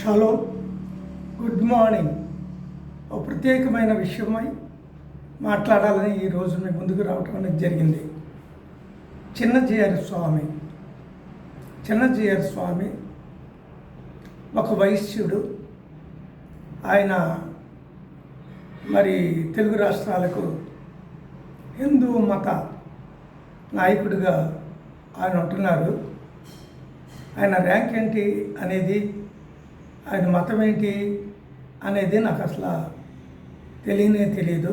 షలో good morning ఒక ప్రత్యేకమైన విషయమై మాట్లాడాలని ఈరోజు మీ ముందుకు రావటం అనేది జరిగింది. చిన్నజీఆర్ స్వామి. చిన్నజీఆర్ స్వామి ఒక వైశ్యుడు. ఆయన మరి తెలుగు రాష్ట్రాలకు హిందూ మత నాయకుడిగా ఆయన ఉంటున్నారు. ఆయన ర్యాంక్ ఏంటి అనేది ఆయన మతం ఏంటి అనేది నాకు అసలు తెలియనే తెలియదు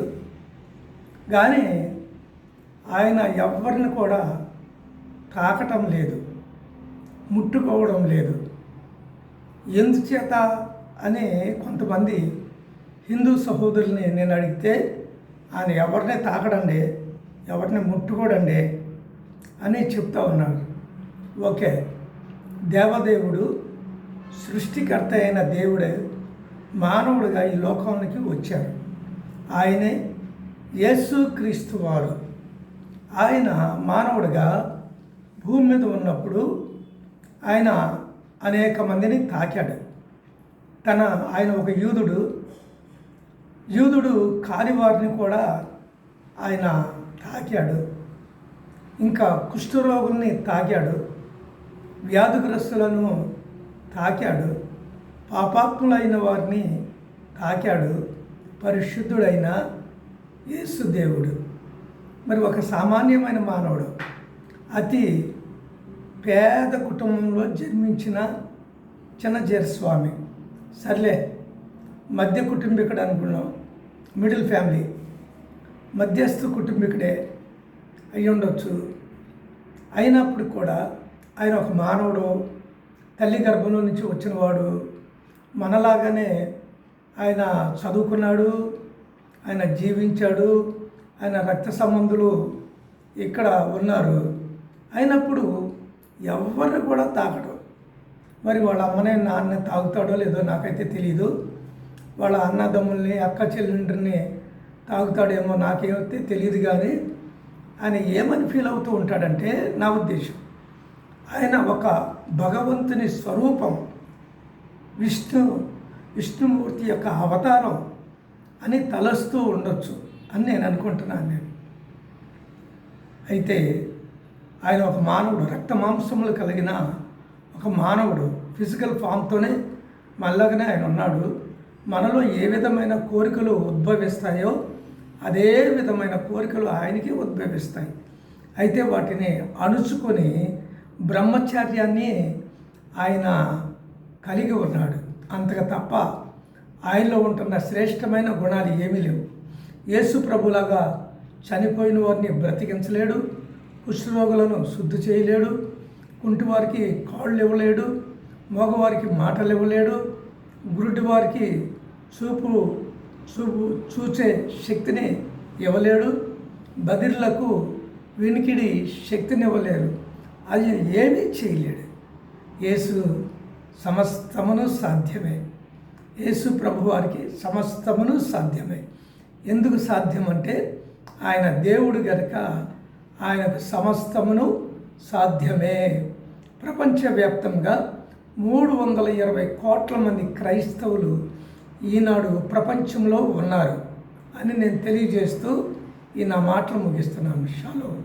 కానీ ఆయన ఎవరిని కూడా తాకటం లేదు ముట్టుకోవడం లేదు. ఎందుచేత అని కొంతమంది హిందూ సహోదరుల్ని నేను అడిగితే ఆయన ఎవరిని తాకడండి ఎవరిని ముట్టుకోడండి అని చెప్తా ఉన్నాడు ఓకే దేవదేవుడు సృష్టికర్త అయిన దేవుడే మానవుడిగా ఈ లోకానికి వచ్చారు ఆయనే యేసు క్రీస్తు వారు. ఆయన మానవుడిగా భూమి మీద ఉన్నప్పుడు ఆయన అనేక మందిని తాకాడు. తన ఆయన ఒక యూదుడు. యూదుడు కాలివారిని కూడా ఆయన తాకాడు. ఇంకా కుష్ఠరోగుల్ని తాకాడు. వ్యాధిగ్రస్తులను తాకాడు. పాపాత్ములైన వారిని తాకాడు. పరిశుద్ధుడైన యేసుదేవుడు మరి ఒక సామాన్యమైన మానవుడు అతి పేద కుటుంబంలో జన్మించిన చిన్నజేరస్వామి. సర్లే మధ్య కుటుంబీకుడు అనుకున్నాం. Middle family. మధ్యస్థ కుటుంబీకుడే అయ్యుండొచ్చు. అయినప్పుడు కూడా ఆయన ఒక మానవుడు తల్లి గర్భంలో నుంచి వచ్చినవాడు మనలాగానే ఆయన చదువుకున్నాడు ఆయన జీవించాడు ఆయన రక్త సంబంధులు ఇక్కడ ఉన్నారు. అయినప్పుడు ఎవరు కూడా తాకడు మరి వాళ్ళ అమ్మనే నాన్న తాగుతాడో లేదో నాకైతే తెలియదు వాళ్ళ అన్నదమ్ముల్ని అక్క చెల్లెండ్రిని తాగుతాడేమో నాకేమైతే తెలియదు కానీ ఆయన ఏమని ఫీల్ అవుతూ ఉంటాడంటే నా ఉద్దేశం. ఆయన ఒక భగవంతుని స్వరూపం. విష్ణు విష్ణుమూర్తి యొక్క అవతారం అని తలస్తూ ఉండొచ్చు అని నేను అనుకుంటున్నాను నేను. అయితే ఆయన ఒక మానవుడు రక్త మాంసములు కలిగిన ఒక మానవుడు ఫిజికల్ ఫామ్తోనే మళ్ళగానే ఆయన ఉన్నాడు. మనలో ఏ విధమైన కోరికలు ఉద్భవిస్తాయో అదే విధమైన కోరికలు ఆయనకి ఉద్భవిస్తాయి. అయితే వాటిని అణుచుకొని బ్రహ్మచర్యాన్ని ఆయన కలిగి ఉన్నాడు. అంతగా తప్ప ఆయనలో ఉంటున్న శ్రేష్టమైన గుణాలు ఏమీ లేవు. యేసు ప్రభులాగా చనిపోయిన వారిని బ్రతికించలేడు కుష్ఠరోగులను శుద్ధి చేయలేడు కుంటివారికి కాళ్ళు ఇవ్వలేడు మగవారికి మాటలు ఇవ్వలేడు గురుడి వారికి చూపు చూపు చూచే శక్తిని ఇవ్వలేడు బదిర్లకు వినికిడి శక్తిని ఇవ్వలేరు. ఆయన ఏమీ చేయలేడు. యేసు సమస్తమును సాధ్యమే. యేసు ప్రభువారికి సమస్తమును సాధ్యమే. ఎందుకు సాధ్యం అంటే ఆయన దేవుడు గనుక ఆయనకు సమస్తమును సాధ్యమే. ప్రపంచవ్యాప్తంగా మూడు వందల ఇరవై కోట్ల మంది క్రైస్తవులు ఈనాడు ప్రపంచంలో ఉన్నారు అని నేను తెలియజేస్తూ ఈ నా మాటలు ముగిస్తున్నాను. షాలో.